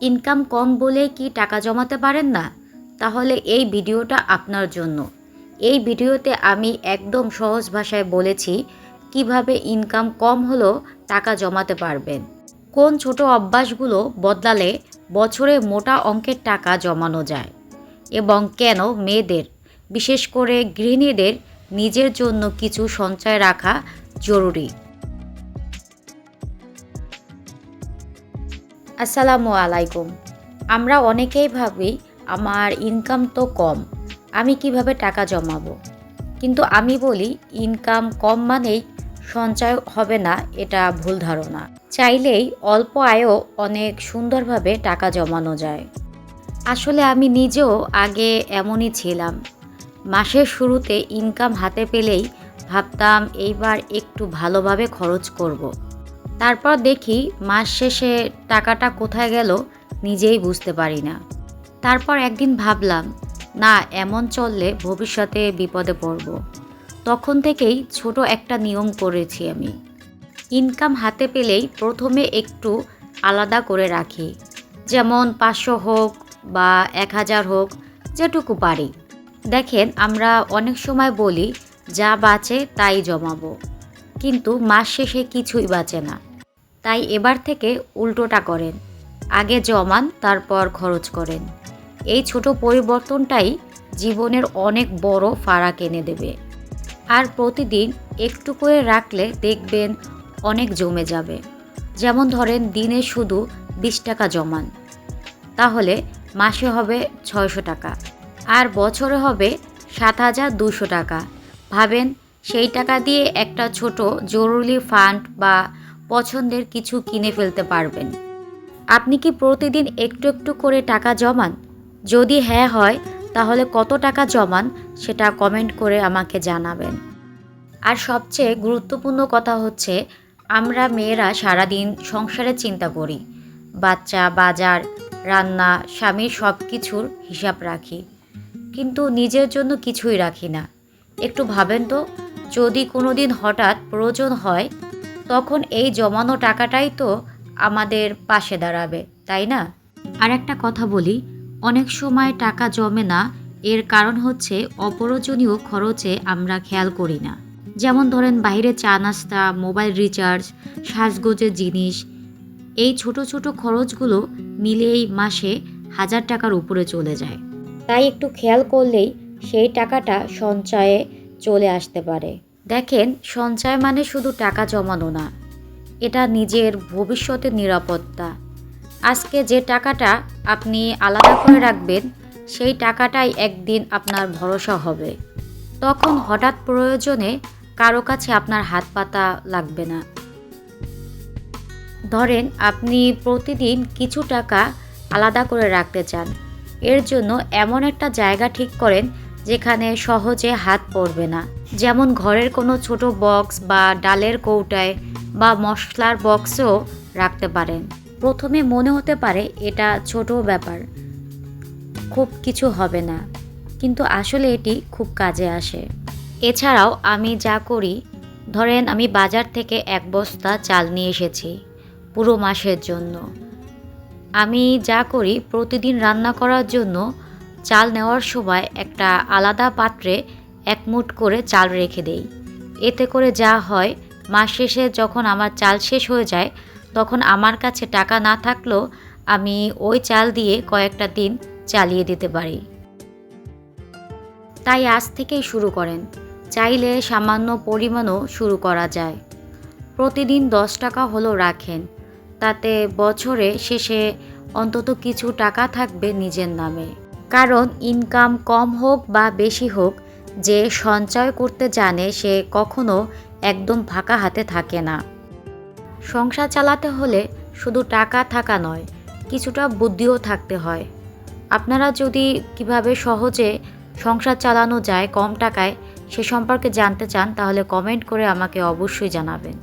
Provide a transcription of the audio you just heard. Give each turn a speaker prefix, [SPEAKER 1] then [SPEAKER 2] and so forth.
[SPEAKER 1] Income কম বলে কি টাকা জমাতে পারেন না? তাহলে এই ভিডিওটা আপনার জন্য। এই ভিডিওতে আমি একদম সহজ ভাষায় বলেছি কীভাবে ইনকাম কম হলেও টাকা জমাতে পারবেন। কোন ছোট অভ্যাসগুলো বদলালে বছরে মোটা অঙ্কের টাকা জমানো যায়? এবং কেন মেয়েদের, বিশেষ করে গৃহিণীদের, নিজের জন্য কিছু সঞ্চয় রাখা জরুরি? আসসালামু আলাইকুম। আমরা অনেকেই ভাবি, আমার ইনকাম তো কম, আমি কীভাবে টাকা জমাবো? কিন্তু আমি বলি ইনকাম কম মানেই সঞ্চয় হবে না, এটা ভুল ধারণা। চাইলেই অল্প আয়ও অনেক সুন্দরভাবে টাকা জমানো যায়। আসলে আমি নিজেও আগে এমনই ছিলাম। মাসের শুরুতে ইনকাম হাতে পেলেই ভাবতাম, এইবার একটু ভালোভাবে খরচ করব। তারপর দেখি মাস শেষে টাকাটা কোথায় গেল নিজেই বুঝতে পারি না। তারপর একদিন ভাবলাম, না, এমন চললে ভবিষ্যতে বিপদে পড়ব। তখন থেকেই ছোট একটা নিয়ম করেছি আমি। ইনকাম হাতে পেলেই প্রথমে একটু আলাদা করে রাখি। যেমন পাঁচশো হোক বা এক হাজার হোক, যেটুকু পারি। দেখেন, আমরা অনেক সময় বলি, যা বাঁচে তাই জমাবো। কিন্তু মাস শেষে কিছুই বাঁচে না। তাই এবার থেকে উল্টোটা করেন। আগে জমান, তারপর খরচ করেন। এই ছোট পরিবর্তনটাই জীবনের অনেক বড় ফারাক এনে দেবে। আর প্রতিদিন একটু করে রাখলে দেখবেন অনেক জমে যাবে। যেমন ধরেন দিনে শুধু বিশ টাকা জমান। তাহলে মাসে হবে ছয়শো টাকা আর বছরে হবে সাত হাজার দুশো টাকা। ভাবেন সেই টাকা দিয়ে একটা ছোট জরুরি ফান্ড বা পছন্দের কিছু কিনে ফেলতে পারবেন। আপনি কি প্রতিদিন একটু একটু করে টাকা জমান? যদি হ্যাঁ হয়, তাহলে কত টাকা জমান সেটা কমেন্ট করে আমাকে জানাবেন। আর সবচেয়ে গুরুত্বপূর্ণ কথা হচ্ছে, আমরা মেয়েরা সারাদিন সংসারের চিন্তা করি। বাচ্চা, বাজার, রান্না স্বামীর সব কিছুর হিসাব রাখি। কিন্তু নিজের জন্য কিছুই রাখি না। একটু ভাবেন তো, যদি কোনো দিন হঠাৎ প্রয়োজন হয় তখন এই জমানো টাকাটাই তো আমাদের পাশে দাঁড়াবে, তাই না? আর একটা কথা বলি, অনেক সময় টাকা জমে না, এর কারণ হচ্ছে অপ্রয়োজনীয় খরচে আমরা খেয়াল করি না। যেমন ধরেন বাইরে চা নাস্তা, মোবাইল রিচার্জ, সাজগোজের জিনিস, এই ছোট ছোট খরচগুলো মিলেই মাসে হাজার টাকার উপরে চলে যায়। তাই একটু খেয়াল করলেই সেই টাকাটা সঞ্চয়ে চলে আসতে পারে। দেখেন, সঞ্চয় মানে শুধু টাকা জমানো না, এটা নিজের ভবিষ্যতের নিরাপত্তা। আজকে যে টাকাটা আপনি আলাদা করে রাখবেন, সেই টাকাটাই একদিন আপনার ভরসা হবে। তখন হঠাৎ প্রয়োজনে কারও কাছে আপনার হাত পাতা লাগবে না। ধরেন, আপনি প্রতিদিন কিছু টাকা আলাদা করে রাখতে চান। এর জন্য এমন একটা জায়গা ঠিক করেন যেখানে সহজে হাত পড়বে না। যেমন ঘরের কোনো ছোট বক্স বা ডালের কৌটায় বা মশলার বক্সেও রাখতে পারেন। প্রথমে মনে হতে পারে এটা ছোট ব্যাপার, খুব কিছু হবে না। কিন্তু আসলে এটি খুব কাজে আসে। এছাড়াও আমি যা করি, ধরেন আমি বাজার থেকে এক বস্তা চাল নিয়ে এসেছি পুরো মাসের জন্য। আমি যা করি, প্রতিদিন রান্না করার জন্য চাল নেওয়ার সময় একটা আলাদা পাত্রে এক মুঠ করে চাল রেখে দেই। এতে করে যা হয়, মাস শেষে যখন আমার চাল শেষ হয়ে যায়, তখন আমার কাছে টাকা না থাকলেও আমি ওই চাল দিয়ে কয়েকটা দিন চালিয়ে দিতে পারি। তাই আজ থেকেই শুরু করেন। চাইলে সামান্য পরিমাণও শুরু করা যায়। প্রতিদিন দশ টাকা হলেও রাখেন। তাতে বছরে শেষে অন্তত কিছু টাকা থাকবে নিজের নামে। কারণ ইনকাম কম হোক বা বেশি হোক, যে সঞ্চয় করতে জানে সে কখনো একদম ফাঁকা হাতে থাকে না। সংসার চালাতে হলে শুধু টাকা থাকা নয়, কিছুটা বুদ্ধিও থাকতে হয়। আপনারা যদি কীভাবে সহজে সংসার চালানো যায় কম টাকায় সে সম্পর্কে জানতে চান, তাহলে কমেন্ট করে আমাকে অবশ্যই জানাবেন।